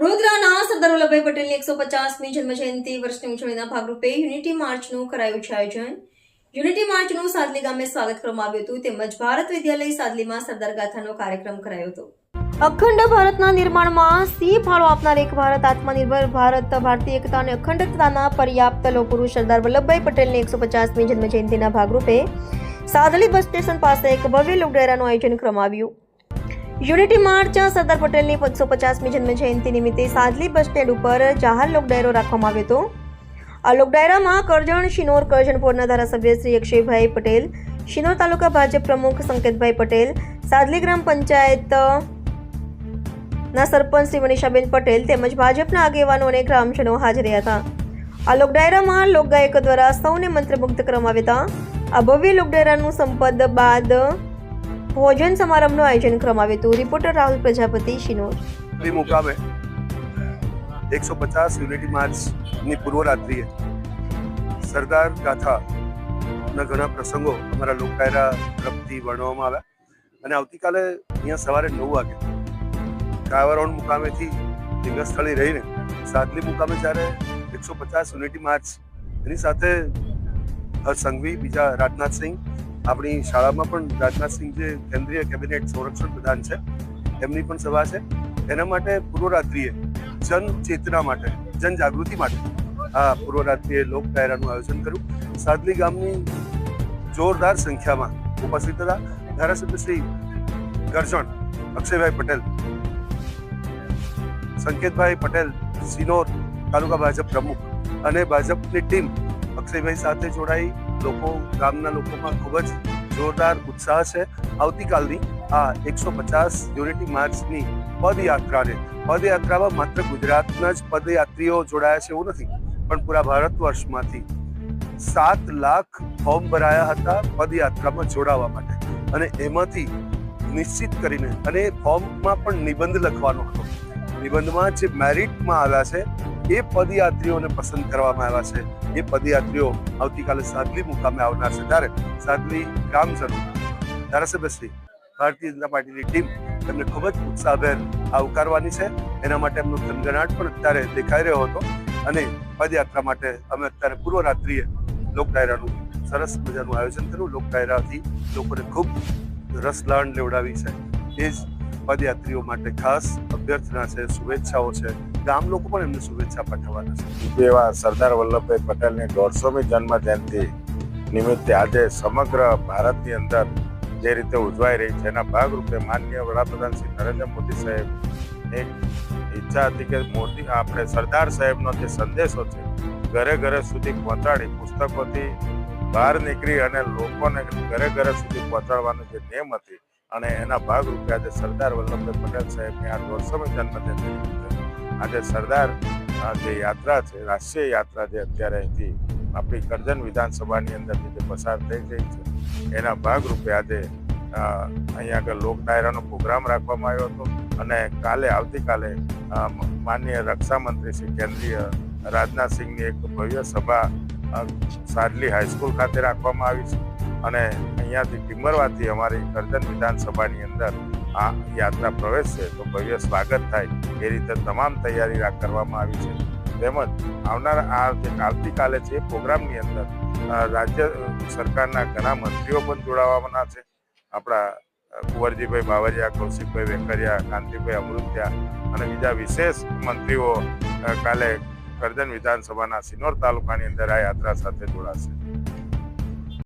વડોદરાના સરદાર વલ્લભભાઈ પટેલની એકસો પચાસમી જન્મજયંતિ વર્ષની ઉજવણીના ભાગરૂપે યુનિટી માર્ચનું કરાયું છે આયોજન. યુનિટી માર્ચનું સાદલી ગામે સ્વાગત કરવામાં આવ્યું હતું. તેમજ ભારત વિદ્યાલય સાદલીમાં સરદાર ગાથાનો કાર્યક્રમ કરાયો હતો. અખંડ ભારતના નિર્માણમાં સિંહ ફાળો આપનાર એક ભારત, આત્મનિર્ભર ભારત, ભારતીય એકતા અને અખંડતાના પર્યાપ્ત લોકપુરુષ સરદાર વલ્લભભાઈ પટેલની એકસો પચાસમી જન્મજયંતિના ભાગરૂપે સાદલી બસ સ્ટેશન પાસે એક ભવ્ય લોકડાયરાનું આયોજન કરવામાં આવ્યું. યુનિટી માર્ચ સરદાર પટેલની એકસો પચાસમી જન્મ જયંતિ નિમિત્તે સાદલી બસ સ્ટેન્ડ ઉપર જાહેર લોક ડાયરો રાખવામાં આવ્યો હતો. આ લોકડાયરામાં કરજણ, શિનોર, કરજણ પોરના ધારાસભ્ય શ્રી અક્ષયભાઈ પટેલ, શિનોર તાલુકા ભાજપ પ્રમુખ સંકેતભાઈ પટેલ સાદલી ગ્રામ પંચાયત ના સરપંચ શ્રી મનીષાબેન પટેલ તેમજ ભાજપના આગેવાનો અને ગ્રામજનો હાજર રહ્યા હતા. આ લોકડાયરામાં લોકગાયકો દ્વારા સૌને મંત્રમુગ્ધ કરવામાં આવ્યા હતા. આ ભવ્ય લોકડાયરાનું સંપદ બાદ ભોજન સમારંભનું આયોજન કરવામાં આવ્યું હતું. રિપોર્ટર રાહુલ પ્રજાપતિ, શિનોર. મુકામે એકસો પચાસ યુનિટી માર્ચની પૂર્વ રાત્રિએ સરદાર ગાથાના ઘણા પ્રસંગો અમારા લોકડાયરા તરફથી વર્ણવવામાં આવ્યા અને આવતીકાલે અહીંયા સવારે નવ વાગે કાવરોન મુકામેથી લિંગસ્થળી રહીને સાદલી મુકામે જ્યારે એકસો પચાસ યુનિટી માર્ચ એની સાથે હર્ષ સંઘવી, બીજા રાજનાથસિંહ આપણી શાળામાં પણ રાજનાથસિંહ જે કેન્દ્રીય કેબિનેટ સંરક્ષણ પ્રધાન છે એમની પણ સભા છે. એના માટે પૂર્વરાત્રિએ જન ચેતના માટે, જન જાગૃતિ માટે આ પૂર્વરાત્રિએ લોક ડાયરાનું આયોજન કર્યું. સાદલી ગામની જોરદાર સંખ્યામાં ઉપસ્થિત હતા. ધારાસભ્ય શ્રી ગરજણ, અક્ષયભાઈ પટેલ, સંકેતભાઈ પટેલ, સિનોર તાલુકા ભાજપ પ્રમુખ અને ભાજપની ટીમ અક્ષયભાઈ સાથે જોડાઈ લોકો, ગામના લોકોમાં ખૂબ જ જોરદાર ઉત્સાહ છે. આવતીકાલની આ એકસો પચાસ યુનિટી માર્ચની પદયાત્રાને, પદયાત્રામાં માત્ર ગુજરાતના જ પદયાત્રીઓ જોડાયા છે એવું નથી, પણ પૂરા ભારત વર્ષમાંથી સાત લાખ ફોર્મ ભરાયા હતા પદયાત્રામાં જોડાવા માટે. અને એમાંથી નિશ્ચિત કરીને, અને ફોર્મમાં પણ નિબંધ લખવાનો હતો. નિબંધમાં જે મેરિટમાં આવ્યા છે એ પદયાત્રીઓને પસંદ કરવામાં આવ્યા છે. એ પદયાત્રીઓ આવતીકાલે સાદલી મુકામે આવનાર છે. ત્યારે સાદલી ગ્રામજનો ધારાસભ્ય શ્રી ભારતીય જનતા પાર્ટીની ટીમ તેમને ખૂબ જ ઉત્સાહભેર આવકારવાની છે. એના માટે એમનો ધનગણાટ પણ અત્યારે દેખાઈ રહ્યો હતો અને પદયાત્રા માટે અમે અત્યારે પૂર્વ રાત્રિએ લોક ડાયરાનું સરસ મજાનું આયોજન કર્યું. લોક ડાયરાથી લોકોને ખૂબ રસલાણ લેવડાવી છે. એ જ પદયાત્રીઓ માટે ખાસ અભ્યર્થના છે, શુભેચ્છાઓ છે. ગામ લોકો પણ એમને શુભેચ્છા પાઠવવાના છે. એવા સરદાર વલ્લભભાઈ પટેલની દોઢસોમી જન્મ જયંતિ નિમિત્તે આજે સમગ્ર ભારતની અંદર જે રીતે ઉજવાઈ રહી છે, એના ભાગરૂપે માનનીય વડાપ્રધાન શ્રી નરેન્દ્ર મોદી સાહેબ એક ઈચ્છા હતી કે મોદી, આપણે સરદાર સાહેબનો જે સંદેશો છે, ઘરે ઘરે સુધી પહોંચાડી, પુસ્તકોથી બહાર નીકળી અને લોકોને ઘરે ઘરે સુધી પહોંચાડવાની જે નેમ હતી અને એના ભાગરૂપે આજે સરદાર વલ્લભભાઈ પટેલ સાહેબની આ દોઢસોમી જન્મજયંતિ આજે સરદાર જે યાત્રા છે, રાષ્ટ્રીય યાત્રા જે અત્યારે અહીંથી આપણી કરજણ વિધાનસભાની અંદર જે પસાર થઈ ગઈ છે, એના ભાગરૂપે આજે અહીંયા આગળ લોક ડાયરાનો પ્રોગ્રામ રાખવામાં આવ્યો હતો અને કાલે, આવતીકાલે માનનીય રક્ષા શ્રી કેન્દ્રીય રાજનાથસિંહની એક ભવ્ય સભા સાડલી હાઈસ્કૂલ ખાતે રાખવામાં આવી છે. અને અહીંયાથી ટીમરવાથી અમારી કરજણ વિધાનસભાની અંદર આ યાત્રા પ્રવેશશે તો ભવ્ય સ્વાગત થાય એ રીતે તમામ તૈયારી કરવામાં આવી છે. તેમજ આવનાર આ જે આવતીકાલે છે પ્રોગ્રામની અંદર રાજ્ય સરકારના ઘણા મંત્રીઓ પણ જોડાવાના છે. આપણા કુંવરજીભાઈ બાવરિયા કૌશિકભાઈ વેકરિયા, કાંતિભાઈ અમૃત્યા અને બીજા વિશેષ મંત્રીઓ કાલે કરજણ વિધાનસભાના સિનોર તાલુકાની અંદર આ યાત્રા સાથે જોડાશે.